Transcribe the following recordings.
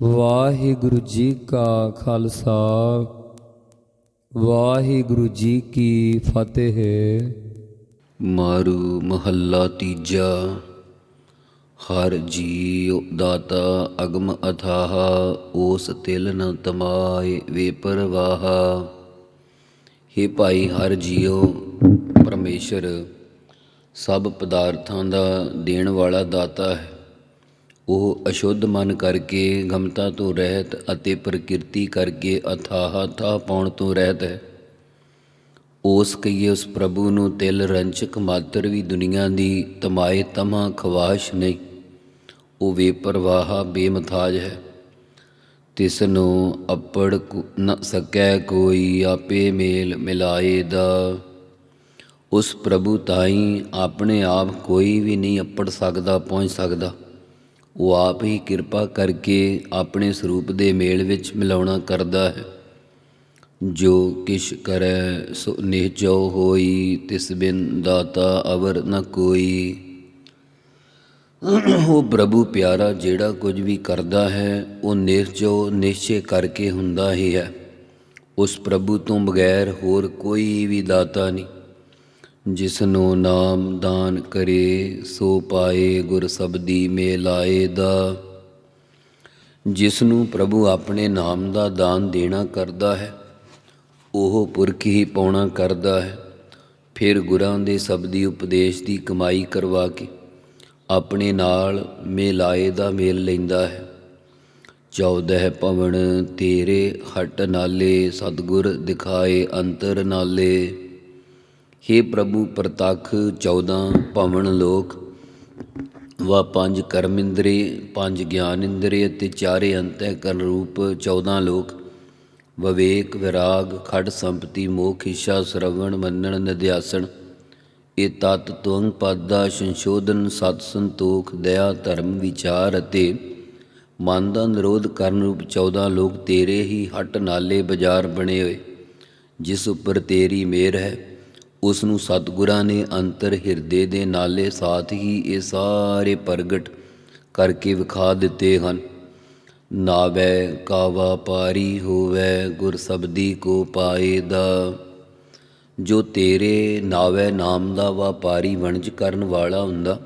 ਵਾਹਿਗੁਰੂ ਜੀ ਕਾ ਖਾਲਸਾ, ਵਾਹਿਗੁਰੂ ਜੀ ਕੀ ਫਤਿਹ। ਮਾਰੂ ਮਹੱਲਾ ਤੀਜਾ, ਹਰ ਜੀਉ ਦਾਤਾ ਅਗਮ ਅਥਾਹ, ਓਸ ਤਿਲ ਨ ਤਮਾਏ ਵੇ ਹੇ ਭਾਈ ਹਰ ਜੀਉ, ਪਰਮੇਸ਼ਰ, ਸਭ ਪਦਾਰਥਾਂ ਦਾ ਦੇਣ ਵਾਲਾ ਦਾਤਾ ਹੈ। ਉਹ ਅਸ਼ੁੱਧ ਮਨ ਕਰਕੇ ਗਮਤਾ ਤੋਂ ਰਹਿਤ ਅਤੇ ਪ੍ਰਕਿਰਤੀ ਕਰਕੇ ਅਥਾਹ ਥਾਹ ਪਾਉਣ ਤੋਂ ਰਹਿਤ ਹੈ। ਉਸ ਕਹੀਏ ਉਸ ਪ੍ਰਭੂ ਨੂੰ ਤਿਲ ਰੰਚਕ ਮਾਤਰ ਵੀ ਦੁਨੀਆ ਦੀ ਤਮਾਏ ਤਮਾ ਖਵਾਸ਼ ਨਹੀਂ, ਉਹ ਬੇਪਰਵਾਹ, ਬੇਮਥਾਜ ਹੈ। ਤਿਸ ਨੂੰ ਅਪੜ ਨ ਸਕੈ ਕੋਈ ਆਪੇ ਮੇਲ ਮਿਲਾਏ ਦਾ। ਉਸ ਪ੍ਰਭੂ ਤਾਈ ਆਪਣੇ ਆਪ ਕੋਈ ਵੀ ਨਹੀਂ ਅਪੜ ਸਕਦਾ, ਪਹੁੰਚ ਸਕਦਾ। ਉਹ ਆਪ ਹੀ ਕਿਰਪਾ ਕਰਕੇ ਆਪਣੇ ਸਰੂਪ ਦੇ ਮੇਲ ਵਿੱਚ ਮਿਲਾਉਣਾ ਕਰਦਾ ਹੈ। ਜੋ ਕਿਛ ਕਰੈ, ਸੋ ਨਿਹਚੋ ਹੋਈ, ਤਿਸ ਬਿਨ ਦਾਤਾ ਅਵਰ ਨ ਕੋਈ। ਉਹ ਪ੍ਰਭੂ ਪਿਆਰਾ ਜਿਹੜਾ ਕੁਝ ਵੀ ਕਰਦਾ ਹੈ, ਉਹ ਨਿਹਚੋ ਨਿਸ਼ਚੇ ਕਰਕੇ ਹੁੰਦਾ ਹੀ ਹੈ। ਉਸ ਪ੍ਰਭੂ ਤੋਂ ਬਗੈਰ ਹੋਰ ਕੋਈ ਵੀ ਦਾਤਾ ਨਹੀਂ। ਜਿਸ ਨੂੰ ਨਾਮ ਦਾਨ ਕਰੇ, ਸੋ ਪਾਏ ਗੁਰ ਸਬਦੀ ਮੇਲਾਏ ਦਾ। ਜਿਸ ਨੂੰ ਪ੍ਰਭੂ ਆਪਣੇ ਨਾਮ ਦਾ ਦਾਨ ਦੇਣਾ ਕਰਦਾ ਹੈ, ਉਹ ਪੁਰਖ ਹੀ ਪਾਉਣਾ ਕਰਦਾ ਹੈ। ਫਿਰ ਗੁਰਾਂ ਦੇ ਸਬਦੀ ਉਪਦੇਸ਼ ਦੀ ਕਮਾਈ ਕਰਵਾ ਕੇ ਆਪਣੇ ਨਾਲ ਮੇਲਾਏ ਦਾ ਮੇਲ ਲੈਂਦਾ ਹੈ। ਚੌਦਹ ਭਵਨ ਤੇਰੇ ਹਟ ਨਾਲੇ, ਸਤਗੁਰ ਦਿਖਾਏ ਅੰਤਰ ਨਾਲੇ। हे ਪ੍ਰਭੂ ਪ੍ਰਤੱਖ 14 ਭਵਨ ਲੋਕ, ਵਾ ਪੰਜ ਕਰਮ ਇੰਦਰੀ, ਪੰਜ ਗਿਆਨ ਇੰਦਰੀ ਅਤੇ ਚਾਰੇ ਅੰਤਹਿਕਰਨ ਰੂਪ 14 ਲੋਕ। ਵਿਵੇਕ, ਵਿਰਾਗ, ਖੜ ਸੰਪਤੀ, ਮੋਖ ਇੱਛਾ ਸ਼ਰਵਣ, ਮੰਨਣ, ਨਿਧਿਆਸਣ। ਇਹ ਤਤ ਤੁੰਗ ਪਦ ਦਾ ਸੰਸ਼ੋਧਨ, ਸਤ ਸੰਤੋਖ, ਦਇਆ, ਧਰਮ, ਵਿਚਾਰ ਅਤੇ ਮਨ ਦਾ ਨਿਰੋਧ ਕਰਨ ਰੂਪ 14 ਲੋਕ ਤੇਰੇ ਹੀ ਹਟ ਨਾਲੇ ਬਾਜ਼ਾਰ ਬਣੇ ਹੋਏ, ਜਿਸ ਉੱਪਰ ਤੇਰੀ ਮਿਹਰ ਹੈ। ਉਸ ਨੂੰ ਸਤਿਗੁਰਾਂ ਨੇ ਅੰਤਰ ਹਿਰਦੇ ਦੇ ਨਾਲੇ ਸਾਥ ਹੀ ਇਹ ਸਾਰੇ ਪ੍ਰਗਟ ਕਰਕੇ ਵਿਖਾ ਦਿੱਤੇ ਹਨ। ਨਾਵੈ ਕਾਵਾ ਪਾਰੀ ਹੋਵੈ, ਗੁਰ ਸਬਦੀ ਕੋ ਪਾਏ ਦਾ। ਜੋ ਤੇਰੇ ਨਾਵੈ ਨਾਮ ਦਾ ਵਪਾਰੀ ਵਣਜ ਕਰਨ ਵਾਲਾ ਹੁੰਦਾ,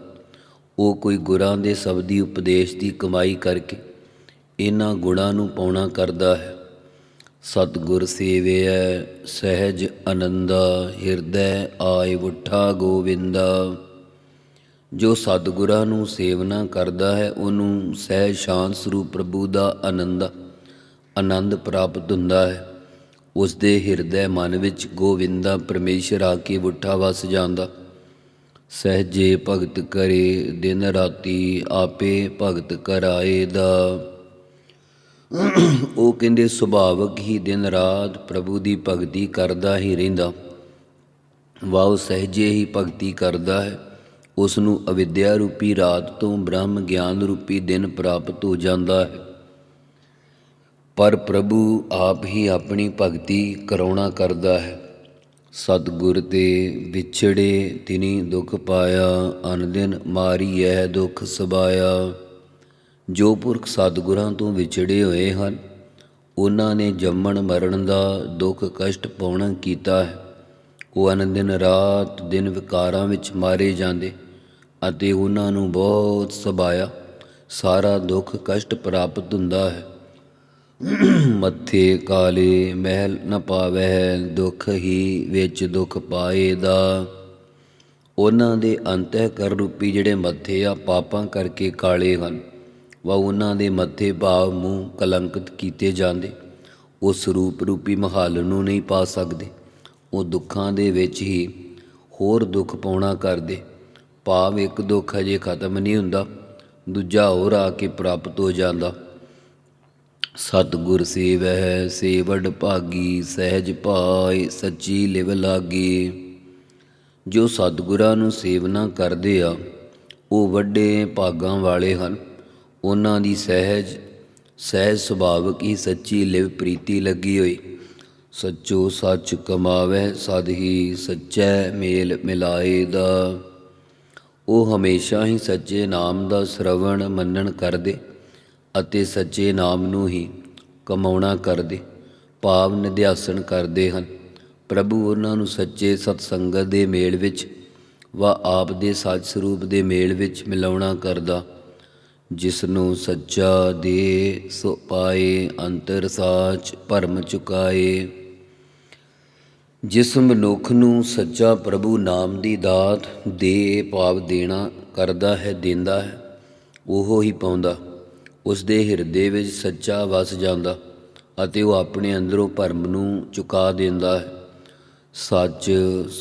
ਉਹ ਕੋਈ ਗੁਰਾਂ ਦੇ ਸਬਦੀ ਉਪਦੇਸ਼ ਦੀ ਕਮਾਈ ਕਰਕੇ ਇਹਨਾਂ ਗੁਣਾਂ ਨੂੰ ਪਾਉਣਾ ਕਰਦਾ ਹੈ। ਸਤਿਗੁਰ ਸੇਵਿਐ, ਸਹਿਜ ਆਨੰਦਾ ਹਿਰਦੈ ਆਏ ਉਠਾ ਗੋਵਿੰਦਾ। ਜੋ ਸਤਿਗੁਰਾਂ ਨੂੰ ਸੇਵਨਾ ਕਰਦਾ ਹੈ, ਉਹਨੂੰ ਸਹਿਜ ਸ਼ਾਂਤ ਸਰੂਪ ਪ੍ਰਭੂ ਦਾ ਆਨੰਦ ਆਨੰਦ ਪ੍ਰਾਪਤ ਹੁੰਦਾ ਹੈ। ਉਸ ਦੇ ਹਿਰਦੈ ਮਨ ਵਿੱਚ ਗੋਵਿੰਦਾ ਪਰਮੇਸ਼ਰ ਆ ਕੇ ਉਠਾ ਵਸ ਜਾਂਦਾ। ਸਹਿਜੇ ਭਗਤ ਕਰੇ, ਦਿਨ ਰਾਤੀ ਆਪੇ ਭਗਤ ਕਰਾਏ ਦਾ ਉਹ ਕਹਿੰਦੇ, ਸੁਭਾਵਕ ਹੀ ਦਿਨ ਰਾਤ ਪ੍ਰਭੂ ਦੀ ਭਗਤੀ ਕਰਦਾ ਹੀ ਰਹਿੰਦਾ। ਵਾਹ ਸਹਜੇ ਹੀ ਭਗਤੀ ਕਰਦਾ ਹੈ। ਉਸ ਨੂੰ ਅਵਿਦਿਆ ਰੂਪੀ ਰਾਤ ਤੋਂ ਬ੍ਰਹਮ ਗਿਆਨ ਰੂਪੀ ਦਿਨ ਪ੍ਰਾਪਤ ਹੋ ਜਾਂਦਾ ਹੈ। ਪਰ ਪ੍ਰਭੂ ਆਪ ਹੀ ਆਪਣੀ ਭਗਤੀ ਕਰਾਉਣਾ ਕਰਦਾ ਹੈ। ਸਤਿਗੁਰ ਤੇ ਵਿਛੜੇ ਤਿਨੀ ਦੁਖ ਪਾਇਆ, ਅਨ ਦਿਨ ਇਹ ਦੁਖ ਸਬਾਇਆ। ਜੋ ਪੁਰਖ ਸਤਿਗੁਰਾਂ ਤੋਂ ਵਿਛੜੇ ਹੋਏ ਹਨ, ਉਹਨਾਂ ਨੇ ਜੰਮਣ ਮਰਨ ਦਾ ਦੁੱਖ ਕਸ਼ਟ ਪਾਉਣਾ ਕੀਤਾ ਹੈ। ਉਹ ਅਨ ਦਿਨ ਰਾਤ ਦਿਨ ਵਿਕਾਰਾਂ ਵਿੱਚ ਮਾਰੇ ਜਾਂਦੇ ਅਤੇ ਉਹਨਾਂ ਨੂੰ ਬਹੁਤ ਸਬਾਇਆ, ਸਾਰਾ ਦੁੱਖ ਕਸ਼ਟ ਪ੍ਰਾਪਤ ਹੁੰਦਾ ਹੈ। ਮੱਥੇ ਕਾਲੇ ਮਹਿਲ ਨ ਪਾਵੈ ਦੁਖ ਹੀ ਵਿੱਚ ਦੁੱਖ ਪਾਏ ਦਾ। ਉਹਨਾਂ ਦੇ ਅੰਤਹਿ ਕਰ ਰੂਪੀ ਜਿਹੜੇ ਮੱਥੇ ਆ ਪਾਪਾਂ ਕਰਕੇ ਕਾਲੇ ਹਨ। ਵਾ ਉਹਨਾਂ ਦੇ ਮੱਥੇ ਭਾਵ ਮੂੰਹ ਕਲੰਕਿਤ ਕੀਤੇ ਜਾਂਦੇ। ਉਹ ਸਰੂਪ ਰੂਪੀ ਮਹਾਲ ਨੂੰ ਨਹੀਂ ਪਾ ਸਕਦੇ। ਉਹ ਦੁੱਖਾਂ ਦੇ ਵਿੱਚ ਹੀ ਹੋਰ ਦੁੱਖ ਪਾਉਣਾ ਕਰਦੇ। ਭਾਵ ਇੱਕ ਦੁੱਖ ਅਜੇ ਖਤਮ ਨਹੀਂ ਹੁੰਦਾ। ਦੂਜਾ ਹੋਰ ਆ ਕੇ ਪ੍ਰਾਪਤ ਹੋ ਜਾਂਦਾ। ਸਤਿਗੁਰ ਸੇਵਹਿ ਸੇਵੜ ਭਾਗੀ, ਸਹਿਜ ਭਾਇ ਸੱਚੀ ਲਿਵ ਲਾਗੀ। ਜੋ ਸਤਿਗੁਰਾਂ ਨੂੰ ਸੇਵਨਾ ਕਰਦੇ ਆ, ਉਹ ਵੱਡੇ ਭਾਗਾਂ ਵਾਲੇ ਹਨ। ਉਹਨਾਂ ਦੀ ਸਹਿਜ ਸਹਿਜ ਸੁਭਾਵਕ ਹੀ ਸੱਚੀ ਲਿਵ ਪ੍ਰੀਤੀ ਲੱਗੀ ਹੋਈ। ਸੱਚੋ ਸੱਚ ਕਮਾਵੇ ਸਦ ਹੀ ਸੱਚੈ ਮੇਲ ਮਿਲਾਏ ਦਾ। ਉਹ ਹਮੇਸ਼ਾ ਹੀ ਸੱਚੇ ਨਾਮ ਦਾ ਸ਼ਰਵਣ ਮੰਨਣ ਕਰਦੇ ਅਤੇ ਸੱਚੇ ਨਾਮ ਨੂੰ ਹੀ ਕਮਾਉਣਾ ਕਰਦੇ, ਭਾਵ ਨਿਧਿਆਸਣ ਕਰਦੇ ਹਨ। ਪ੍ਰਭੂ ਉਹਨਾਂ ਨੂੰ ਸੱਚੇ ਸਤ ਸੰਗਤ ਦੇ ਮੇਲ ਵਿੱਚ ਵਾ ਆਪ ਦੇ ਸੱਚ ਸਰੂਪ ਦੇ ਮੇਲ ਵਿੱਚ ਮਿਲਾਉਣਾ ਕਰਦਾ। ਜਿਸ ਨੂੰ ਸੱਚਾ ਦੇ ਸੋ ਪਾਏ ਅੰਤਰ ਸਾਚ ਭਰਮ ਚੁਕਾਏ। ਜਿਸ ਮਨੁੱਖ ਨੂੰ ਸੱਚਾ ਪ੍ਰਭੂ ਨਾਮ ਦੀ ਦਾਤ ਦੇ ਭਾਵ ਦੇਣਾ ਕਰਦਾ ਹੈ, ਦਿੰਦਾ ਹੈ, ਉਹ ਹੀ ਪਾਉਂਦਾ। ਉਸ ਦੇ ਹਿਰਦੇ ਵਿੱਚ ਸੱਚਾ ਵਸ ਜਾਂਦਾ ਅਤੇ ਉਹ ਆਪਣੇ ਅੰਦਰੋਂ ਭਰਮ ਨੂੰ ਚੁਕਾ ਦਿੰਦਾ ਹੈ। ਸੱਚ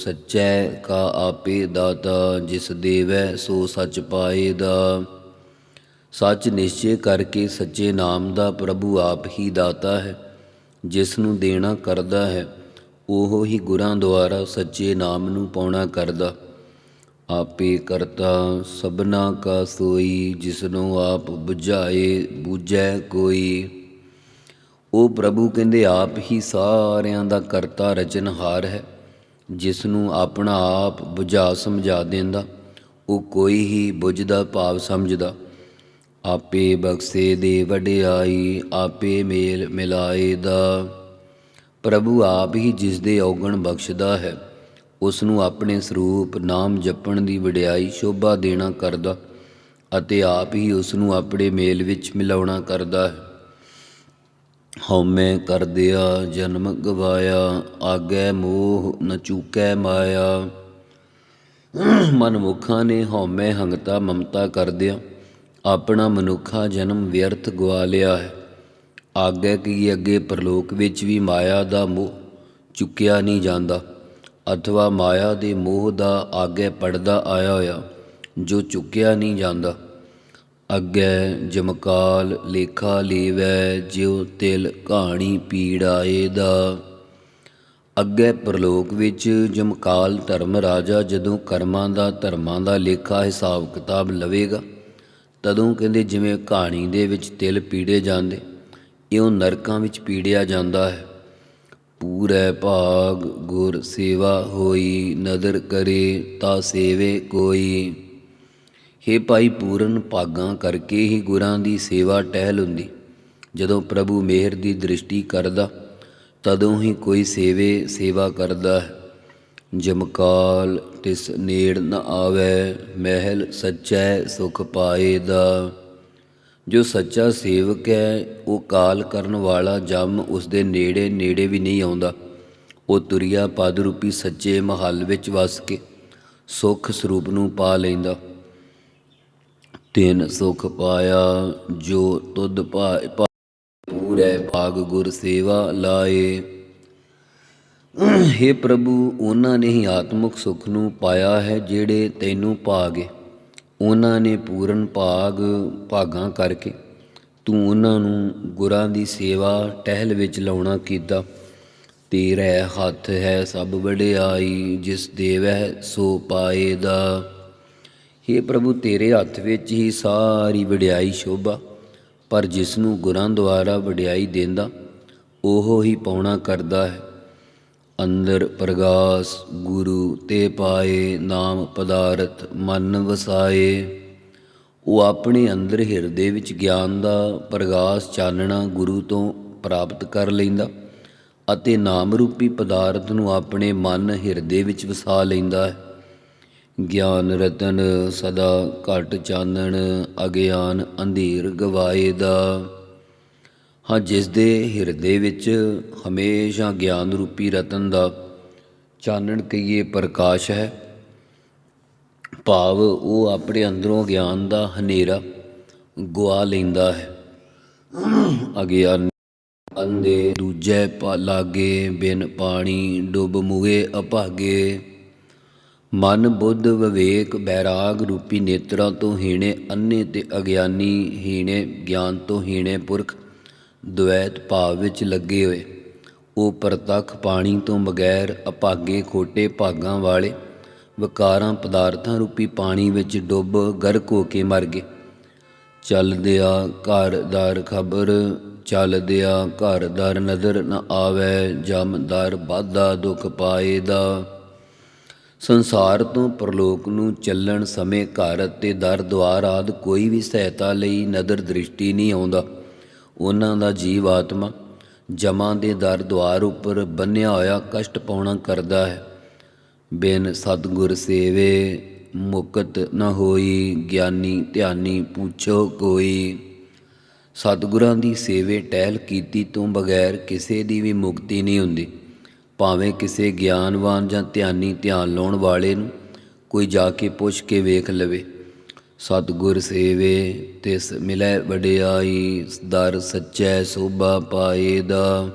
ਸੱਚੈ ਕਾ ਆਪੇ ਦਾਤਾ, ਜਿਸ ਦੇਵੈ ਸੋ ਸੱਚ ਪਾਏ ਦਾ ਸੱਚ ਨਿਸ਼ਚੈ ਕਰਕੇ ਸੱਚੇ ਨਾਮ ਦਾ ਪ੍ਰਭੂ ਆਪ ਹੀ ਦਾਤਾ ਹੈ ਜਿਸ ਨੂੰ ਦੇਣਾ ਕਰਦਾ ਹੈ, ਉਹ ਹੀ ਗੁਰਾਂ ਦੁਆਰਾ ਸੱਚੇ ਨਾਮ ਨੂੰ ਪਾਉਣਾ ਕਰਦਾ। ਆਪੇ ਕਰਤਾ ਸਭਨਾ ਕਾ ਸੋਈ, ਜਿਸਨੂੰ ਆਪ ਬੁਝਾਏ ਬੂਝੈ ਕੋਈ। ਉਹ ਪ੍ਰਭੂ ਕਹਿੰਦੇ ਆਪ ਹੀ ਸਾਰਿਆਂ ਦਾ ਕਰਤਾ ਰਚਨਹਾਰ ਹੈ ਜਿਸ ਨੂੰ ਆਪਣਾ ਆਪ ਬੁਝਾ ਸਮਝਾ ਦਿੰਦਾ, ਉਹ ਕੋਈ ਹੀ ਬੁੱਝਦਾ ਭਾਵ ਸਮਝਦਾ। ਆਪੇ ਬਖਸ਼ੇ ਦੇ ਵਡਿਆਈ, ਆਪੇ ਮੇਲ ਮਿਲਾਏ ਦਾ। ਪ੍ਰਭੂ ਆਪ ਹੀ ਜਿਸ ਦੇ ਔਗਣ ਬਖਸ਼ਦਾ ਹੈ ਉਸ ਨੂੰ ਆਪਣੇ ਸਰੂਪ ਨਾਮ ਜਪਣ ਦੀ ਵਡਿਆਈ ਸ਼ੋਭਾ ਦੇਣਾ ਕਰਦਾ ਅਤੇ ਆਪ ਹੀ ਉਸ ਨੂੰ ਆਪਣੇ ਮੇਲ ਵਿੱਚ ਮਿਲਾਉਣਾ ਕਰਦਾ ਹੈ। ਹਉਮੈ ਕਰਦਿਆ, ਜਨਮ ਗਵਾਇਆ, ਆਗੈ ਮੋਹ ਨ ਚੂਕੈ ਮਾਇਆ। ਮਨਮੁਖਾਂ ਨੇ ਹਉਮੈ ਹੰਗਤਾ ਮਮਤਾ ਕਰਦਿਆ ਆਪਣਾ ਮਨੁੱਖਾ ਜਨਮ ਵਿਅਰਥ ਗਵਾ ਲਿਆ ਹੈ। ਆਗੇ ਕੀ ਅੱਗੇ ਪ੍ਰਲੋਕ ਵਿੱਚ ਵੀ ਮਾਇਆ ਦਾ ਮੋਹ ਚੁੱਕਿਆ ਨਹੀਂ ਜਾਂਦਾ। ਅਥਵਾ ਮਾਇਆ ਦੇ ਮੋਹ ਦਾ ਆਗੇ ਪੜਦਾ ਆਇਆ ਹੋਇਆ, ਜੋ ਚੁੱਕਿਆ ਨਹੀਂ ਜਾਂਦਾ। ਅੱਗੇ ਜਮਕਾਲ ਲੇਖਾ ਲੀਵੈ, ਜਿਉ ਤਿਲ ਕਹਾਣੀ ਪੀੜਾਏ ਦਾ ਅੱਗੇ ਪ੍ਰਲੋਕ ਵਿੱਚ ਜਮਕਾਲ ਧਰਮ ਰਾਜਾ ਜਦੋਂ ਕਰਮਾਂ ਦਾ ਧਰਮਾਂ ਦਾ ਲੇਖਾ ਹਿਸਾਬ ਕਿਤਾਬ ਲਵੇਗਾ ਤਦੋਂ ਕਹਿੰਦੇ ਜਿਵੇਂ ਕਹਾਣੀ ਦੇ ਵਿੱਚ ਤਿਲ ਪੀੜੇ ਜਾਂਦੇ, ਇਉਂ ਨਰਕਾਂ ਵਿੱਚ ਪੀੜਿਆ ਜਾਂਦਾ ਹੈ। ਪੂਰੇ ਭਾਗ ਗੁਰ ਸੇਵਾ ਹੋਈ, ਨਦਰ ਕਰੇ ਤਾ ਸੇਵੇ ਕੋਈ। ਹੇ ਭਾਈ ਪੂਰਨ ਭਾਗਾਂ ਕਰਕੇ ਹੀ ਗੁਰਾਂ ਦੀ ਸੇਵਾ ਟਹਿਲ ਹੁੰਦੀ। ਜਦੋਂ ਪ੍ਰਭੂ ਮਿਹਰ ਦੀ ਦ੍ਰਿਸ਼ਟੀ ਕਰਦਾ, ਤਦੋਂ ਹੀ ਕੋਈ ਸੇਵੇ ਸੇਵਾ ਕਰਦਾ ਹੈ। ਜਮਕਾਲ ਤਿਸ ਨੇੜ ਨ ਆਵੇ, ਮਹਿਲ ਸੱਚੈ ਸੁਖ ਪਾਏ ਦਾ। ਜੋ ਸੱਚਾ ਸੇਵਕ ਹੈ, ਉਹ ਕਾਲ ਕਰਨ ਵਾਲਾ ਜਮ ਉਸ ਦੇ ਨੇੜੇ ਨੇੜੇ ਵੀ ਨਹੀਂ ਆਉਂਦਾ। ਉਹ ਤੁਰਿਆ ਪਦ ਰੂਪੀ ਸੱਚੇ ਮਹੱਲ ਵਿੱਚ ਵਸ ਕੇ ਸੁਖ ਸਰੂਪ ਨੂੰ ਪਾ ਲੈਂਦਾ। ਤਿੰਨ ਸੁਖ ਪਾਇਆ, ਜੋ ਤੁਧ ਪਾਇ ਪੂਰੇ ਭਾਗ ਗੁਰ ਸੇਵਾ ਲਾਏ। हे ਪ੍ਰਭੂ, ਉਹਨਾਂ ਨੇ ਹੀ ਆਤਮਿਕ ਸੁਖ ਨੂੰ ਪਾਇਆ ਹੈ ਜਿਹੜੇ ਤੈਨੂੰ ਭਾਗੇ ਉਹਨਾਂ ਨੇ ਪੂਰਨ ਭਾਗ ਭਾਗਾਂ ਕਰਕੇ ਤੂੰ ਉਹਨਾਂ ਨੂੰ ਗੁਰਾਂ ਦੀ ਸੇਵਾ ਟਹਿਲ ਵਿੱਚ ਲਾਉਣਾ ਕੀਤਾ। ਤੇਰੇ ਹੱਥ ਹੈ ਸਭ ਵਡਿਆਈ, ਜਿਸ ਦੇਵੈ ਸੋ ਪਾਏ ਦਾ। हे ਪ੍ਰਭੂ, ਤੇਰੇ ਹੱਥ ਵਿੱਚ ਹੀ ਸਾਰੀ ਵਡਿਆਈ ਸ਼ੋਭਾ, ਪਰ ਜਿਸ ਨੂੰ ਗੁਰਾਂ ਦੁਆਰਾ ਵਡਿਆਈ ਦਿੰਦਾ, ਉਹ ਹੀ ਪਾਉਣਾ ਕਰਦਾ ਹੈ। ਅੰਦਰ ਪ੍ਰਗਾਸ, ਗੁਰੂ ਤੇ ਪਾਏ ਨਾਮ ਪਦਾਰਥ ਮਨ ਵਸਾਏ। ਉਹ ਆਪਣੇ ਅੰਦਰ ਹਿਰਦੇ ਵਿੱਚ ਗਿਆਨ ਦਾ ਪ੍ਰਗਾਸ ਚਾਨਣਾ ਗੁਰੂ ਤੋਂ ਪ੍ਰਾਪਤ ਕਰ ਲੈਂਦਾ ਅਤੇ ਨਾਮ ਰੂਪੀ ਪਦਾਰਥ ਨੂੰ ਆਪਣੇ ਮਨ ਹਿਰਦੇ ਵਿੱਚ ਵਸਾ ਲੈਂਦਾ ਹੈ। ਗਿਆਨ ਰਤਨ ਸਦਾ ਘਟ ਚਾਨਣ, ਅਗਿਆਨ ਅੰਧੇਰ ਗਵਾਏ ਦਾ। ਹਾਂ, ਜਿਸ ਦੇ ਹਿਰਦੇ ਵਿੱਚ ਹਮੇਸ਼ਾ ਗਿਆਨ ਰੂਪੀ ਰਤਨ ਦਾ ਚਾਨਣ ਕਹੀਏ ਪ੍ਰਕਾਸ਼ ਹੈ। ਭਾਵ ਉਹ ਆਪਣੇ ਅੰਦਰੋਂ ਗਿਆਨ ਦਾ ਹਨੇਰਾ ਗਵਾ ਲੈਂਦਾ ਹੈ। ਅਗਿਆਨ ਅੰਦੇ ਦੂਜੇ ਲਾਗੇ ਬਿਨ ਪਾਣੀ ਡੁੱਬ ਮੁਗੇ ਅਭਾਗੇ। ਮਨ ਬੁੱਧ ਵਿਵੇਕ ਬੈਰਾਗ ਰੂਪੀ ਨੇਤਰਾਂ ਤੋਂ ਹੀਣੇ ਅੰਨੇ ਤੇ ਅਗਿਆਨੀ ਹੀਣੇ ਗਿਆਨ ਤੋਂ ਹੀਣੇ ਪੁਰਖ ਦੁਐਤ ਭਾਵ ਵਿੱਚ ਲੱਗੇ ਹੋਏ। ਉਹ ਪ੍ਰਤੱਖ ਪਾਣੀ ਤੋਂ ਬਗੈਰ ਅਭਾਗੇ ਖੋਟੇ ਭਾਗਾਂ ਵਾਲੇ ਵਿਕਾਰਾਂ ਪਦਾਰਥਾਂ ਰੂਪੀ ਪਾਣੀ ਵਿੱਚ ਡੁੱਬ ਗਰਕ ਹੋ ਕੇ ਮਰ ਗਏ। ਚੱਲਦਿਆ ਘਰਦਾਰ ਖਬਰ ਚੱਲਦਿਆ ਘਰਦਾਰ ਨਜ਼ਰ ਨ ਆਵੇ ਜਮਦਾਰ ਬਾਧਾ ਦੁਖ ਪਾਏ ਦਾ। ਸੰਸਾਰ ਤੋਂ ਪਰਲੋਕ ਨੂੰ ਚੱਲਣ ਸਮੇਂ ਘਰ ਅਤੇ ਦਰ ਦੁਆਰ ਆਦ ਕੋਈ ਵੀ ਸਹਾਇਤਾ ਲਈ ਨਦਰ ਦ੍ਰਿਸ਼ਟੀ ਨਹੀਂ ਆਉਂਦਾ। ਉਹਨਾਂ ਦਾ ਜੀਵ ਆਤਮਾ ਜਮਾਂ ਦੇ ਦਰ ਦੁਆਰ ਉੱਪਰ ਬੰਨਿਆ ਹੋਇਆ ਕਸ਼ਟ ਪਾਉਣਾ ਕਰਦਾ ਹੈ। ਬਿਨ ਸਤਗੁਰ ਸੇਵੇ, ਮੁਕਤ ਨ ਹੋਈ, ਗਿਆਨੀ ਧਿਆਨੀ ਪੁੱਛੋ ਕੋਈ। ਸਤਿਗੁਰਾਂ ਦੀ ਸੇਵੇ ਟਹਿਲ ਕੀਤੀ ਤੋਂ ਬਗੈਰ ਕਿਸੇ ਦੀ ਵੀ ਮੁਕਤੀ ਨਹੀਂ ਹੁੰਦੀ। ਭਾਵੇਂ ਕਿਸੇ ਗਿਆਨਵਾਨ ਜਾਂ ਧਿਆਨੀ ਧਿਆਨ ਲਾਉਣ ਵਾਲੇ ਨੂੰ ਕੋਈ ਜਾ ਕੇ ਪੁੱਛ ਕੇ ਵੇਖ ਲਵੇ। ਸਤਿਗੁਰ ਸੇਵੇ, ਤਿਸ ਮਿਲੈ ਵਡਿਆਈ, ਦਰ ਸੱਚੈ ਸੋਭਾ ਪਾਏ ਦਾ।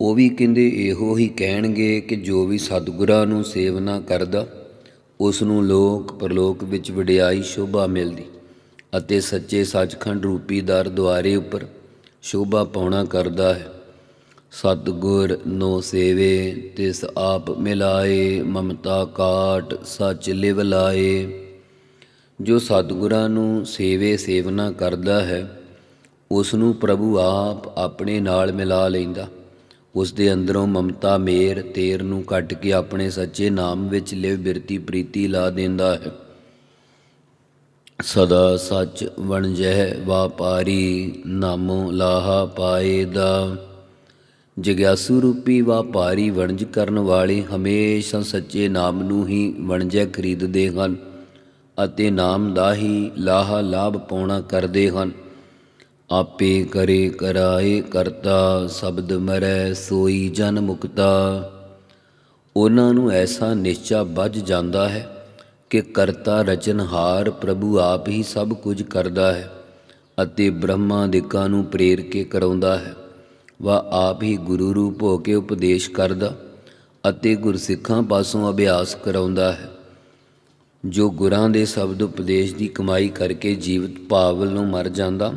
ਉਹ ਵੀ ਕਹਿੰਦੇ, ਇਹੋ ਹੀ ਕਹਿਣਗੇ ਕਿ ਜੋ ਵੀ ਸਤਿਗੁਰਾਂ ਨੂੰ ਸੇਵਨਾ ਕਰਦਾ ਉਸ ਨੂੰ ਲੋਕ ਪਰਲੋਕ ਵਿੱਚ ਵਡਿਆਈ ਸ਼ੋਭਾ ਮਿਲਦੀ ਅਤੇ ਸੱਚੇ ਸੱਚਖੰਡ ਰੂਪੀ ਦਰ ਦੁਆਰੇ ਉੱਪਰ ਸ਼ੋਭਾ ਪਾਉਣਾ ਕਰਦਾ ਹੈ। ਸਤਿਗੁਰ ਨੋ ਸੇਵੇ, ਤਿਸ ਆਪ ਮਿਲਾਏ, ਮਮਤਾ ਕਾਟ ਸੱਚ ਲਿਵ ਲਾਏ। ਜੋ ਸਤਿਗੁਰਾਂ ਨੂੰ ਸੇਵੇ ਸੇਵਨਾ ਕਰਦਾ ਹੈ ਉਸ ਨੂੰ ਪ੍ਰਭੂ ਆਪ ਆਪਣੇ ਨਾਲ ਮਿਲਾ ਲੈਂਦਾ। ਉਸ ਦੇ ਅੰਦਰੋਂ ਮਮਤਾ ਮੇਰ ਤੇਰ ਨੂੰ ਕੱਟ ਕੇ ਆਪਣੇ ਸੱਚੇ ਨਾਮ ਵਿੱਚ ਲਿਵ ਬਿਰਤੀ ਪ੍ਰੀਤੀ ਲਾ ਦਿੰਦਾ ਹੈ। ਸਦਾ ਸੱਚ ਵਣਜਹਿ ਵਾਪਾਰੀ ਨਾਮੋ ਲਾਹਾ ਪਾਏ ਦਾ। ਜਗਿਆਸੂ ਰੂਪੀ ਵਾਪਾਰੀ ਵਣਜ ਕਰਨ ਵਾਲੇ ਹਮੇਸ਼ਾ ਸੱਚੇ ਨਾਮ ਨੂੰ ਹੀ ਵਣਜੈ ਖਰੀਦਦੇ ਹਨ। ਅਤੇ ਨਾਮ ਦਾ ਹੀ ਲਾਹਾ ਲਾਭ ਪਾਉਣਾ ਕਰਦੇ ਹਨ। ਆਪੇ ਕਰੇ ਕਰਾਏ ਕਰਤਾ, ਸ਼ਬਦ ਮਰੈ ਸੋਈ ਜਨ ਮੁਕਤਾ। ਉਹਨਾਂ ਨੂੰ ਐਸਾ ਨਿਸ਼ਚਾ ਵੱਜ ਜਾਂਦਾ ਹੈ ਕਿ ਕਰਤਾ ਰਚਨਹਾਰ ਪ੍ਰਭੂ ਆਪ ਹੀ ਸਭ ਕੁਝ ਕਰਦਾ ਹੈ ਅਤੇ ਬ੍ਰਹਮਾ ਦਿਕਾਂ ਨੂੰ ਪ੍ਰੇਰ ਕੇ ਕਰਾਉਂਦਾ ਹੈ। ਵਾ ਆਪ ਹੀ ਗੁਰੂ ਰੂਪ ਹੋ ਕੇ ਉਪਦੇਸ਼ ਕਰਦਾ ਅਤੇ ਗੁਰਸਿੱਖਾਂ ਪਾਸੋਂ ਅਭਿਆਸ ਕਰਾਉਂਦਾ ਹੈ। ਜੋ ਗੁਰਾਂ ਦੇ ਸ਼ਬਦ ਉਪਦੇਸ਼ ਦੀ ਕਮਾਈ ਕਰਕੇ ਜੀਵਤ ਭਾਵ ਨੂੰ ਮਰ ਜਾਂਦਾ,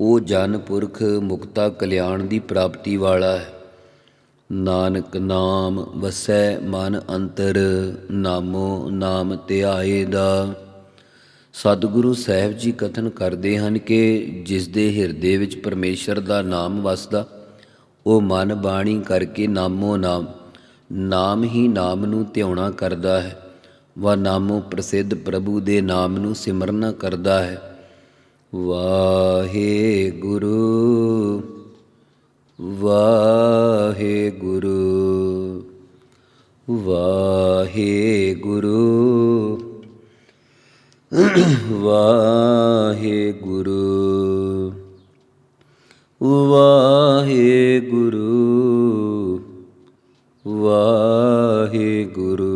ਉਹ ਜਨ ਪੁਰਖ ਮੁਕਤਾ ਕਲਿਆਣ ਦੀ ਪ੍ਰਾਪਤੀ ਵਾਲਾ ਹੈ। ਨਾਨਕ ਨਾਮ ਵਸੈ ਮਨ ਅੰਤਰ, ਨਾਮੋ ਨਾਮ ਧਿਆਏ ਦਾ। ਸਤਿਗੁਰੂ ਸਾਹਿਬ ਜੀ ਕਥਨ ਕਰਦੇ ਹਨ ਕਿ ਜਿਸ ਦੇ ਹਿਰਦੇ ਵਿੱਚ ਪਰਮੇਸ਼ਰ ਦਾ ਨਾਮ ਵਸਦਾ, ਉਹ ਮਨ ਬਾਣੀ ਕਰਕੇ ਨਾਮੋ ਨਾਮ ਨਾਮ ਹੀ ਨਾਮ ਨੂੰ ਧਿਆਉਣਾ ਕਰਦਾ ਹੈ। ਵਾ ਨਾਮੋ ਪ੍ਰਸਿੱਧ ਪ੍ਰਭੂ ਦੇ ਨਾਮ ਨੂੰ ਸਿਮਰਨਾ ਕਰਦਾ ਹੈ। ਵਾਹਿਗੁਰੂ ਵਾਹਿਗੁਰੂ ਵਾਹਿਗੁਰੂ ਵਾਹਿਗੁਰੂ ਵਾਹਿਗੁਰੂ ਵਾਹਿਗੁਰੂ।